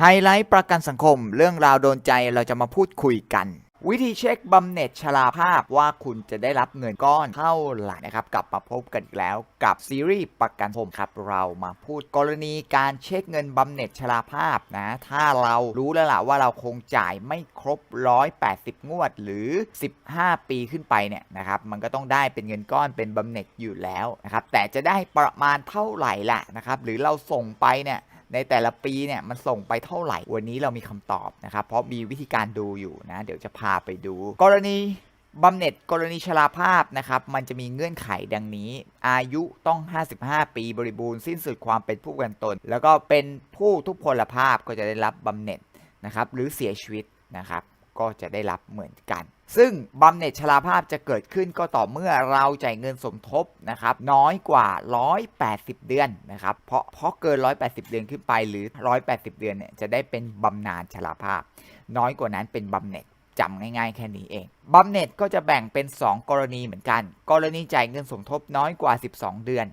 ไฮไลท์ประกันสังคม เรื่องราวโดนใจเราจะมาพูดคุยกัน วิธีเช็คบำเหน็จชราภาพว่าคุณจะได้รับเงินก้อนเท่าไหร่นะครับ กลับมาพบกันอีกแล้วกับซีรีส์ประกันสังคมครับเรามาพูดกรณีการเช็คเงินบำเหน็จชราภาพนะ ถ้าเรารู้แล้วล่ะว่าเราคงจ่ายไม่ครบ 180 งวดหรือ 15 ปีขึ้นไปเนี่ยนะครับมันก็ต้องได้เป็นเงินก้อนเป็นบำเหน็จอยู่แล้วนะครับแต่จะได้ประมาณเท่าไหร่ล่ะนะครับหรือเราส่งไปเนี่ย ในแต่ละปีเนี่ยมันส่งไปเท่าไหร่ วันนี้เรามีคำตอบนะครับ เพราะมีวิธีการดูอยู่นะ เดี๋ยวจะพาไปดู กรณีบำเหน็จกรณีชราภาพนะครับ มันจะมีเงื่อนไขดังนี้ อายุต้อง 55 ปีบริบูรณ์สิ้นสุดความเป็นผู้กันตน แล้วก็เป็นผู้ทุพพลภาพก็จะได้รับบำเหน็จนะครับ หรือเสียชีวิตนะครับ ก็จะได้รับเหมือนกัน ซึ่งบำเหน็จชราภาพจะเกิดขึ้นก็ต่อเมื่อเราจ่ายเงินสมทบนะครับน้อยกว่า 180 เดือนนะครับเพราะเพราะเกิน 180 เดือนขึ้นไปหรือ 180 เดือนเนี่ยจะได้เป็นบำนาญชราภาพ น้อยกว่านั้นเป็นบำเหน็จจำง่ายๆ แค่นี้เองบำเหน็จก็จะแบ่งเป็น 2 กรณีเหมือนกัน กรณีจ่ายเงินสมทบน้อยกว่า 12 เดือน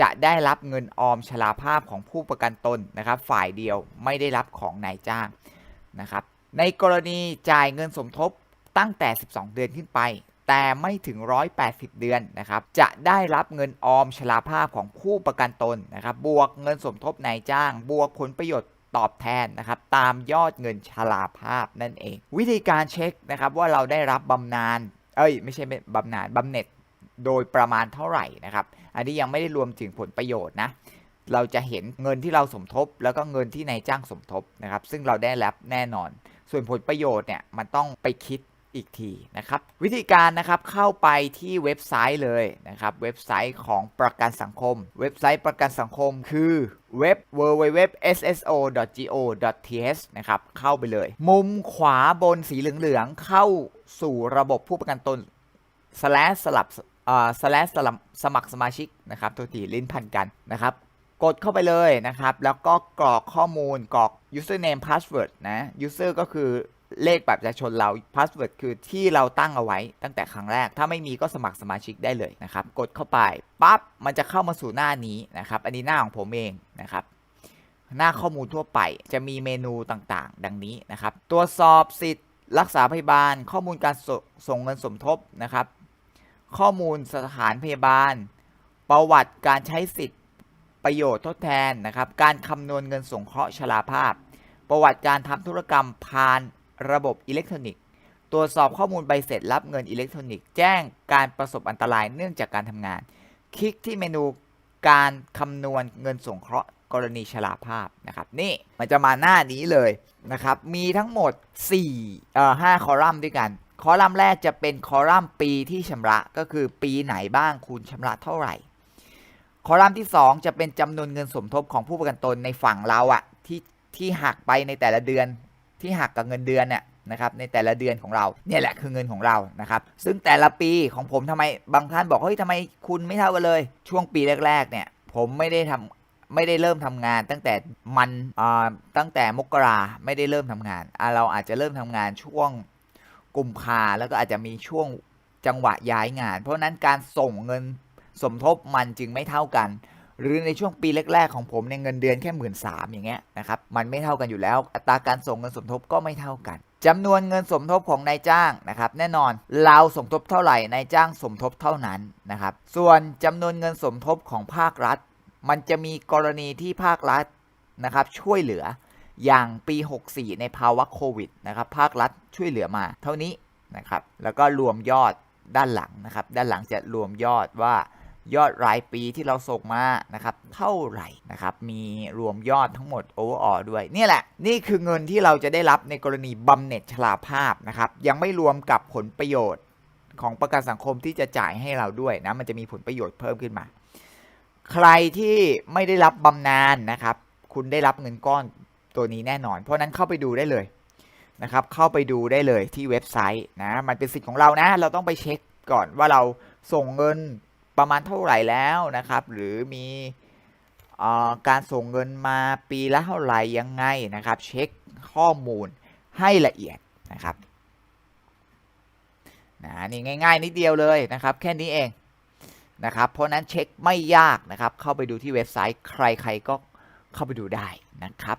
จะได้รับเงินออมชราภาพของผู้ประกันตนนะครับ ฝ่ายเดียวไม่ได้รับของนายจ้างนะครับ ในกรณีจ่ายเงินสมทบตั้งแต่ 12 เดือนขึ้นไป แต่ไม่ถึง 180 เดือนนะครับ จะได้รับเงินออมชราภาพของผู้ประกันตนนะครับ บวกเงินสมทบนายจ้าง บวกผลประโยชน์ตอบแทนนะครับตามยอดเงินชราภาพนั่นเอง วิธีการเช็คนะครับว่าเราได้รับบำนาญเอ้ยไม่ใช่บำนาญบำเหน็จโดยประมาณเท่าไหร่นะครับ อันนี้ยังไม่ได้รวมถึงผลประโยชน์นะเราจะเห็นเงินที่เราสมทบ แล้วก็เงินที่นายจ้างสมทบนะครับ ซึ่งเราได้รับแน่นอน ส่วนผลประโยชน์เนี่ยมันต้องไปคิดอีกทีนะครับ วิธีการนะครับเข้าไปที่เว็บไซต์เลยนะครับ เว็บไซต์ของประกันสังคม เว็บไซต์ประกันสังคมคือเว็บ www.sso.go.th นะครับเข้าไปเลย มุมขวาบนสีเหลืองๆเข้าสู่ระบบผู้ประกันตน slash สลับอ่อ slash สลับสมัครสมาชิกนะครับตัวทีลิ้นพันกันนะครับ กดเข้าไปเลยนะครับ แล้วก็กรอกข้อมูลกรอก username password นะ user ก็คือเลขบัตรประชาชนเรา password คือที่เราตั้งเอาไว้ตั้งแต่ครั้งแรก ถ้าไม่มีก็สมัครสมาชิกได้เลยนะครับ กดเข้าไปปั๊บมันจะเข้ามาสู่หน้านี้นะครับ อันนี้หน้าของผมเองนะครับ หน้าข้อมูลทั่วไปจะมีเมนูต่างๆ ดังนี้นะครับ ตรวจสอบสิทธิ์ รักษาพยาบาล ข้อมูลการสส่งเงินสมทบนะครับ ข้อมูลสถานพยาบาล ประวัติการใช้สิทธิ์ ประโยชน์ทดแทนนะครับ การคำนวณเงินสงเคราะห์ชราภาพ ประวัติการทำธุรกรรมผ่านระบบอิเล็กทรอนิกส์ ตรวจสอบข้อมูลใบเสร็จรับเงินอิเล็กทรอนิกส์ แจ้งการประสบอันตรายเนื่องจากการทำงาน คลิกที่เมนูการคำนวณเงินสงเคราะห์กรณีชราภาพนะครับ นี่มันจะมาหน้านี้เลยนะครับ มีทั้งหมด4เอ่อ5คอลัมน์ด้วยกัน คอลัมน์แรกจะเป็นคอลัมน์ปีที่ชำระก็คือปีไหนบ้างคุณชำระเท่าไหร่ คอลัมน์ที่ 2 จะเป็นจำนวนเงินสมทบของผู้ประกันตนในฝั่งเราอะที่ที่หักไปในแต่ละเดือนที่หักกับเงินเดือนเนี่ยนะครับในแต่ละเดือนของเราเนี่ยแหละคือเงินของเรานะครับซึ่งแต่ละปีของผมทำไมบางท่านบอกเฮ้ยทำไมคุณไม่เท่ากันเลย ช่วงปีแรก ๆ เนี่ย ผมไม่ได้ทำไม่ได้เริ่มทำงานตั้งแต่มันอ่าตั้งแต่มกราไม่ได้เริ่มทำงาน เราอาจจะเริ่มทำงานช่วงกุมภาแล้วก็อาจจะมีช่วงจังหวะย้ายงาน เพราะนั้นการส่งเงิน สมทบมันจึงไม่เท่ากัน หรือในช่วงปีแรกๆของผมเนี่ยเงินเดือนแค่หมื่นสามอย่างเงี้ยนะครับมันไม่เท่ากันอยู่แล้ว อัตราการส่งเงินสมทบก็ไม่เท่ากันจำนวนเงินสมทบของนายจ้างนะครับแน่นอนเราสมทบเท่าไหร่นายจ้างสมทบเท่านั้นนะครับส่วนจำนวนเงินสมทบของภาครัฐ มันจะมีกรณีที่ภาครัฐนะครับช่วยเหลืออย่างปี 64 ในภาวะโควิดนะครับภาครัฐช่วยเหลือมา เท่านี้นะครับแล้วก็รวมยอดด้านหลังนะครับด้านหลังจะรวมยอดว่า ยอดรายปีที่เราส่งมานะครับเท่าไหร่นะครับมีรวมยอดทั้งหมดโอเวอร์ออด้วยนี่แหละ นี่คือเงินที่เราจะได้รับในกรณีบำเหน็จชราภาพนะครับยังไม่รวมกับผลประโยชน์ของประกันสังคมที่จะจ่ายให้เราด้วยนะมันจะมีผลประโยชน์เพิ่มขึ้นมา ใครที่ไม่ได้รับบำนาญนะครับ คุณได้รับเงินก้อนตัวนี้แน่นอน เพราะฉะนั้นเข้าไปดูได้เลยนะครับ เข้าไปดูได้เลยที่เว็บไซต์นะมันเป็นสิทธิ์ของเรานะ เราต้องไปเช็คก่อนว่าเราส่งเงิน ประมาณเท่าไหร่แล้วนะครับ หรือมีอการส่งเงินมาปีละเท่าไหร่ยังไงนะครับ เช็คข้อมูลให้ละเอียดนะครับนะนี่ง่าย ๆ นิดเดียวเลยนะครับ แค่นี้เองนะครับ เพราะนั้นเช็คไม่ยากนะครับ เข้าไปดูที่เว็บไซต์ใครๆก็เข้าไปดูได้นะครับ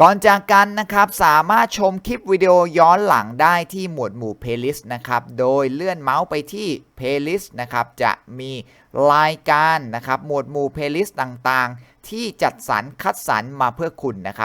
ก่อนจากกันนะครับสามารถชมคลิปวิดีโอย้อนหลังได้ที่หมวดหมู่ playlist นะครับ โดยเลื่อนเมาส์ไปที่ playlist นะครับ จะมีรายการนะครับ หมวดหมู่ playlist ต่างๆ ที่จัดสรรคัดสรรมาเพื่อคุณนะครับ